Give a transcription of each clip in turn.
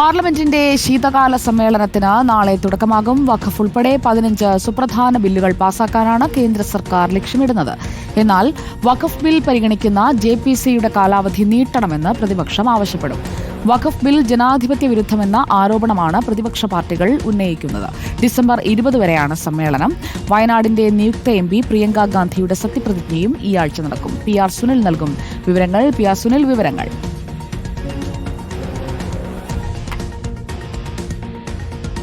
പാർലമെന്റിന്റെ ശീതകാല സമ്മേളനത്തിന് നാളെ തുടക്കമാകും. വഖഫ് ഉൾപ്പെടെ പതിനഞ്ച് സുപ്രധാന ബില്ലുകൾ പാസാക്കാനാണ് കേന്ദ്ര സർക്കാർ ലക്ഷ്യമിടുന്നത്. എന്നാൽ വഖഫ് ബിൽ പരിഗണിക്കുന്ന ജെ പി സിയുടെ കാലാവധി നീട്ടണമെന്ന് പ്രതിപക്ഷം ആവശ്യപ്പെടും. വഖഫ് ബിൽ ജനാധിപത്യ വിരുദ്ധമെന്ന ആരോപണമാണ് പ്രതിപക്ഷ പാർട്ടികൾ ഉന്നയിക്കുന്നത്. ഡിസംബർ ഇരുപത് വരെയാണ് സമ്മേളനം. വയനാടിന്റെ നിയുക്ത എം പി പ്രിയങ്ക ഗാന്ധിയുടെ സത്യപ്രതിജ്ഞയും ഈ ആഴ്ച നടക്കും. പി ആർ സുനിൽ നൽകും വിവരങ്ങൾ. പി ആർ സുനിൽ വിവരങ്ങൾ.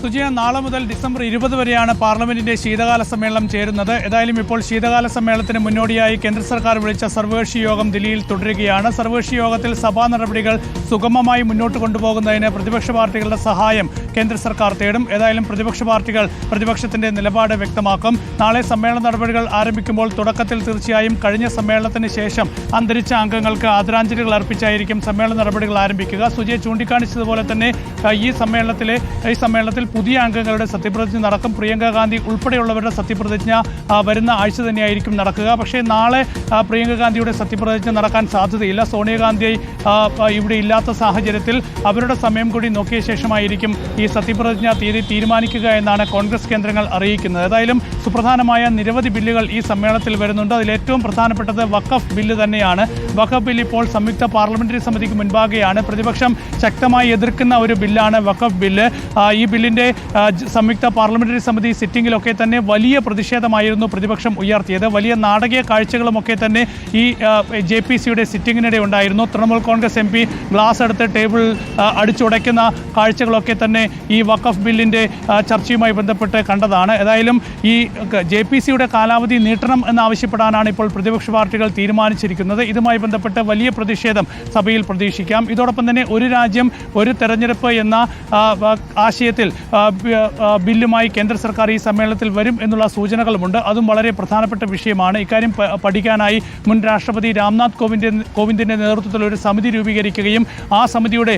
സുജയ നാളെ മുതൽ ഡിസംബർ ഇരുപത് വരെയാണ് പാർലമെന്റിന്റെ ശീതകാല സമ്മേളനം ചേരുന്നത്. ഏതായാലും ഇപ്പോൾ ശീതകാല സമ്മേളനത്തിന് മുന്നോടിയായി കേന്ദ്ര സർക്കാർ വിളിച്ച സർവകക്ഷി യോഗം ദില്ലിയിൽ തുടരുകയാണ്. സർവകക്ഷി യോഗത്തിൽ സഭാ നടപടികൾ സുഗമമായി മുന്നോട്ട് കൊണ്ടുപോകുന്നതിന് പ്രതിപക്ഷ പാർട്ടികളുടെ സഹായം കേന്ദ്ര സർക്കാർ തേടും. ഏതായാലും പ്രതിപക്ഷ പാർട്ടികൾ പ്രതിപക്ഷത്തിന്റെ നിലപാട് വ്യക്തമാക്കും. നാളെ സമ്മേളന നടപടികൾ ആരംഭിക്കുമ്പോൾ തുടക്കത്തിൽ തീർച്ചയായും കഴിഞ്ഞ സമ്മേളനത്തിന് ശേഷം അന്തരിച്ച അംഗങ്ങൾക്ക് ആദരാഞ്ജലികൾ അർപ്പിച്ചായിരിക്കും സമ്മേളന നടപടികൾ ആരംഭിക്കുക. സുജയ ചൂണ്ടിക്കാണിച്ചതുപോലെ തന്നെ ഈ സമ്മേളനത്തിലെ ഈ സമ്മേളനത്തിൽ പുതിയ അംഗങ്ങളുടെ സത്യപ്രതിജ്ഞ നടക്കും. പ്രിയങ്ക ഗാന്ധി ഉൾപ്പെടെയുള്ളവരുടെ സത്യപ്രതിജ്ഞ വരുന്ന ആഴ്ച തന്നെയായിരിക്കും നടക്കുക. പക്ഷേ നാളെ പ്രിയങ്ക ഗാന്ധിയുടെ സത്യപ്രതിജ്ഞ നടക്കാൻ സാധ്യതയില്ല. സോണിയാഗാന്ധി ഇവിടെ ഇല്ലാത്ത സാഹചര്യത്തിൽ അവരുടെ സമയം കൂടി നോക്കിയ ശേഷമായിരിക്കും ഈ സത്യപ്രതിജ്ഞ തീയതി തീരുമാനിക്കുക എന്നാണ് കോൺഗ്രസ് കേന്ദ്രങ്ങൾ അറിയിക്കുന്നത്. ഏതായാലും സുപ്രധാനമായ നിരവധി ബില്ലുകൾ ഈ സമ്മേളനത്തിൽ വരുന്നുണ്ട്. അതിൽ ഏറ്റവും പ്രധാനപ്പെട്ടത് വഖഫ് ബില്ല് തന്നെയാണ്. വഖഫ് ബില്ല് ഇപ്പോൾ സംയുക്ത പാർലമെന്ററി സമിതിക്ക് മുൻപാകെയാണ്. പ്രതിപക്ഷം ശക്തമായി എതിർക്കുന്ന ഒരു ബില്ലാണ് വഖഫ് ബില്ല്. ഈ ബില്ലിന്റെ ജ- സംയുക്ത പാർലമെന്ററി സമിതി സിറ്റിംഗിലൊക്കെ തന്നെ വലിയ പ്രതിഷേധമായിരുന്നു പ്രതിപക്ഷം ഉയർത്തിയത്. വലിയ നാടകീയ കാഴ്ചകളുമൊക്കെ തന്നെ ഈ ജെ പി സിയുടെ സിറ്റിംഗിനിടെ ഉണ്ടായിരുന്നു. Trinamool Congress M P glass എടുത്ത് ടേബിൾ അടിച്ചുടയ്ക്കുന്ന കാഴ്ചകളൊക്കെ തന്നെ ഈ വഖഫ് ബില്ലിന്റെ ചർച്ചയുമായി ബന്ധപ്പെട്ട് കണ്ടതാണ്. ഏതായാലും ഈ ജെ പി സിയുടെ കാലാവധി നീട്ടണം എന്നാവശ്യപ്പെടാനാണ് ഇപ്പോൾ പ്രതിപക്ഷ പാർട്ടികൾ തീരുമാനിച്ചിരിക്കുന്നത്. ഇതുമായി ബന്ധപ്പെട്ട് വലിയ പ്രതിഷേധം സഭയിൽ പ്രതീക്ഷിക്കാം. ഇതോടൊപ്പം തന്നെ ഒരു രാജ്യം ഒരു തെരഞ്ഞെടുപ്പ് എന്ന ആശയത്തിൽ ബില്ലുമായി കേന്ദ്ര സർക്കാർ ഈ സമ്മേളനത്തിൽ വരും എന്നുള്ള സൂചനകളുമുണ്ട്. അതും വളരെ പ്രധാനപ്പെട്ട വിഷയമാണ്. ഇക്കാര്യം പഠിക്കാനായി മുൻ രാഷ്ട്രപതി രാംനാഥ് കോവിന്ദ് കോവിന്ദിന്റെ നേതൃത്വത്തിൽ ഒരു സമിതി രൂപീകരിക്കുകയും ആ സമിതിയുടെ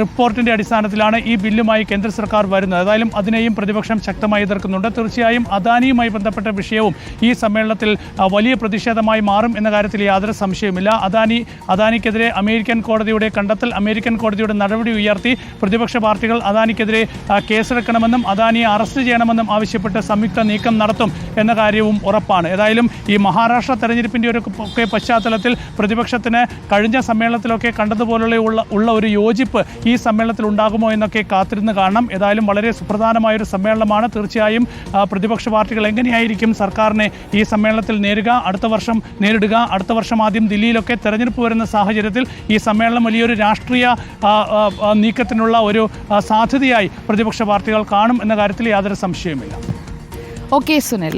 റിപ്പോർട്ടിന്റെ അടിസ്ഥാനത്തിലാണ് ഈ ബില്ലുമായി കേന്ദ്ര സർക്കാർ വരുന്നത്. ഏതായാലും അതിനെയും പ്രതിപക്ഷം ശക്തമായി എതിർക്കുന്നുണ്ട്. തീർച്ചയായും അദാനിയുമായി ബന്ധപ്പെട്ട വിഷയവും ഈ സമ്മേളനത്തിൽ വലിയ പ്രതിഷേധമായി മാറും എന്ന കാര്യത്തിൽ യാതൊരു സംശയവുമില്ല. അദാനി അദാനിക്കെതിരെ അമേരിക്കൻ കോടതിയുടെ കണ്ടെത്തൽ അമേരിക്കൻ കോടതിയുടെ നടപടി ഉയർത്തി പ്രതിപക്ഷ പാർട്ടികൾ അദാനിക്കെതിരെ ആ, കേസെടുക്കണമെന്നും അദാനിയെ അറസ്റ്റ് ചെയ്യണമെന്നും ആവശ്യപ്പെട്ട് സംയുക്ത നീക്കം നടത്തും എന്ന കാര്യവും ഉറപ്പാണ്. ഏതായാലും ഈ മഹാരാഷ്ട്ര തെരഞ്ഞെടുപ്പിന്റെ ഒരു ഒക്കെ പശ്ചാത്തലത്തിൽ പ്രതിപക്ഷത്തിന് കഴിഞ്ഞ സമ്മേളനത്തിലൊക്കെ കണ്ടതുപോലുള്ള ഉള്ള ഉള്ള ഒരു യോജിപ്പ് ഈ സമ്മേളനത്തിൽ ഉണ്ടാകുമോ എന്നൊക്കെ കാത്തിരുന്ന് കാണണം. ഏതായാലും വളരെ സുപ്രധാനമായൊരു സമ്മേളനമാണ്. തീർച്ചയായും പ്രതിപക്ഷ പാർട്ടികൾ എങ്ങനെയായിരിക്കും സർക്കാരിനെ ഈ സമ്മേളനത്തിൽ നേരുക അടുത്ത വർഷം നേരിടുക. അടുത്ത വർഷം ആദ്യം ദില്ലിയിലൊക്കെ തെരഞ്ഞെടുപ്പ് വരുന്ന സാഹചര്യത്തിൽ ഈ സമ്മേളനം വലിയൊരു രാഷ്ട്രീയ നീക്കത്തിനുള്ള ഒരു സാധ്യതയായി പ്രതിപക്ഷ പാർട്ടികൾ കാണും എന്ന കാര്യത്തിൽ യാതൊരു സംശയവുമില്ല. ഓക്കെ സുനിൽ.